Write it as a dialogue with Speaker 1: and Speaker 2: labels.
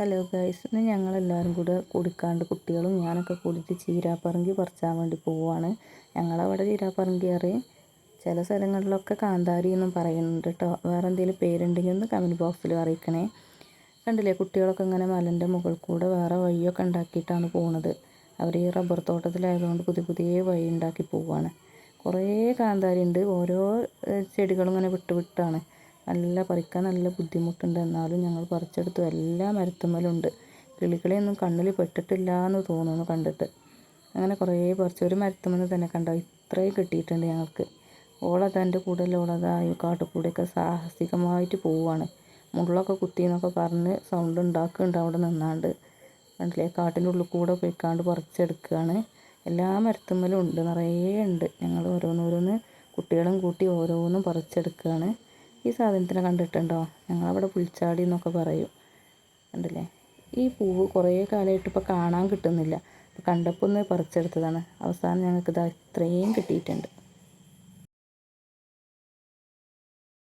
Speaker 1: Hello guys ഇന്ന് ഞങ്ങളെല്ലാവരും കൂടെ കുടിക്കാണ്ട് കുട്ടികളും ഞാനൊക്കെ കൂടിയിട്ട് ചീരാപ്പറങ്കി പറിച്ചാൻ വേണ്ടി പോവുകയാണ് ഞങ്ങളവിടെ ചീരാപ്പറങ്കി അറിയും. ചില സ്ഥലങ്ങളിലൊക്കെ കാന്താരി എന്നും പറയുന്നുണ്ട് കേട്ടോ. വേറെ എന്തെങ്കിലും പേരുണ്ടെങ്കിൽ ഒന്ന് കമന്റ് ബോക്സിൽ അറിയിക്കണേ. കണ്ടില്ലേ കുട്ടികളൊക്കെ ഇങ്ങനെ മലന്റെ മുകളിൽ കൂടെ വേറെ വഴിയൊക്കെ ഉണ്ടാക്കിയിട്ടാണ് പോകുന്നത് അവർ ഈ റബ്ബർ തോട്ടത്തിലായതുകൊണ്ട് പുതിയ പുതിയ വഴി ഉണ്ടാക്കി പോവുകയാണ് കുറേ കാന്താരി ഉണ്ട്. ഓരോ ചെടികളും ഇങ്ങനെ വിട്ട് വിട്ടാണ്. നല്ല പറിക്കാൻ നല്ല ബുദ്ധിമുട്ടുണ്ട്. എന്നാലും ഞങ്ങൾ പറിച്ചെടുത്തു. എല്ലാ മരത്തുമ്മലുണ്ട്. കിളികളെയൊന്നും കണ്ണിൽ പെട്ടിട്ടില്ല എന്ന് തോന്നുന്നു കണ്ടിട്ട്. അങ്ങനെ കുറേ പറിച്ചു. ഒരു മരത്തുമ്മന്ന് തന്നെ കണ്ടോ? ഇത്രയും കിട്ടിയിട്ടുണ്ട് ഞങ്ങൾക്ക്. ഓളതന്റെ കൂടെ ഓളതാ ഈ കാട്ടുകൂടെയൊക്കെ സാഹസികമായിട്ട് പോവുകയാണ് മുള്ളൊക്കെ കുത്തി എന്നൊക്കെ പറഞ്ഞ് സൗണ്ട് ഉണ്ടാക്കുന്നുണ്ട് അവിടെ നിന്നാണ്ട്. കണ്ടില്ലേ? കാട്ടിന്റെ ഉള്ളിൽ കൂടെ പോയിക്കാണ്ട് പറിച്ചെടുക്കുകയാണ്. എല്ലാ മരത്തുമ്മലും ഉണ്ട്. നിറയെ ഉണ്ട്. ഞങ്ങൾ ഓരോന്നോരോന്ന് കുട്ടികളും കൂട്ടി ഓരോന്നും പറിച്ചെടുക്കുകയാണ്. ഈ സാധനത്തിനെ കണ്ടിട്ടുണ്ടോ? ഞങ്ങളവിടെ പുളിച്ചാടി എന്നൊക്കെ പറയും. കണ്ടില്ലേ? ഈ പൂവ് കുറേ കാലമായിട്ട് ഇപ്പോൾ കാണാൻ കിട്ടുന്നില്ല. കണ്ടപ്പോൾ ഒന്ന് പറിച്ചെടുത്തതാണ്. അവസാനം ഞങ്ങൾക്ക് ഇതാ ഇത്രയും കിട്ടിയിട്ടുണ്ട്.